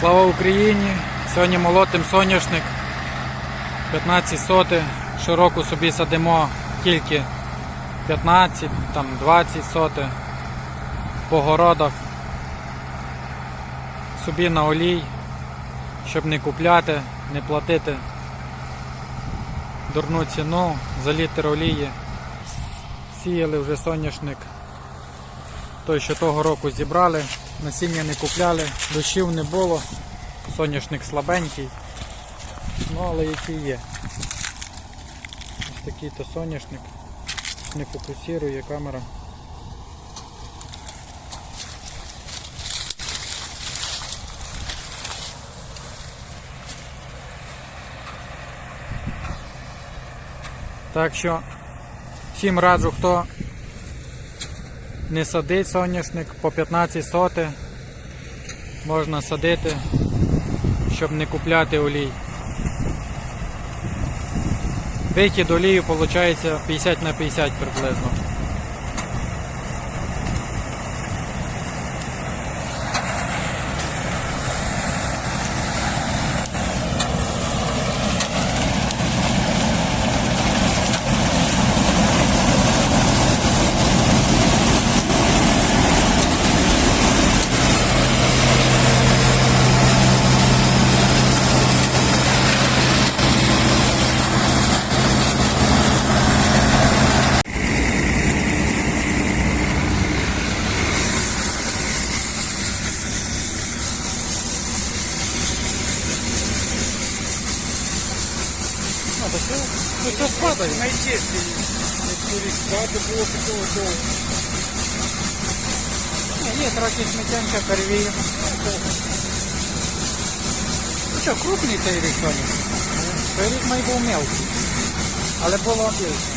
Слава Україні! Сьогодні молотим соняшник 15 соти. Щороку собі садимо тільки 15, там 20 соти по городах. Собі на олій, щоб не купляти, не платити дурну ціну за літр олії. Сіяли вже соняшник. Той, що того року зібрали, насіння не купляли, дощів не було, соняшник слабенький, ну але який є. Ось такий то соняшник, не фокусує камера. Так що всім раджу, хто не садить соняшник по 15 соти. Можна садити, щоб не купляти олій. Вихід олію виходить 50 на 50 приблизно. А, то все, ну, все спадає. Найчистіше. Багато было такого довго. А, Є трохи сміттянка перевіємо. Ну что, рік соняшник. Той мой був мелкий. Але було більше.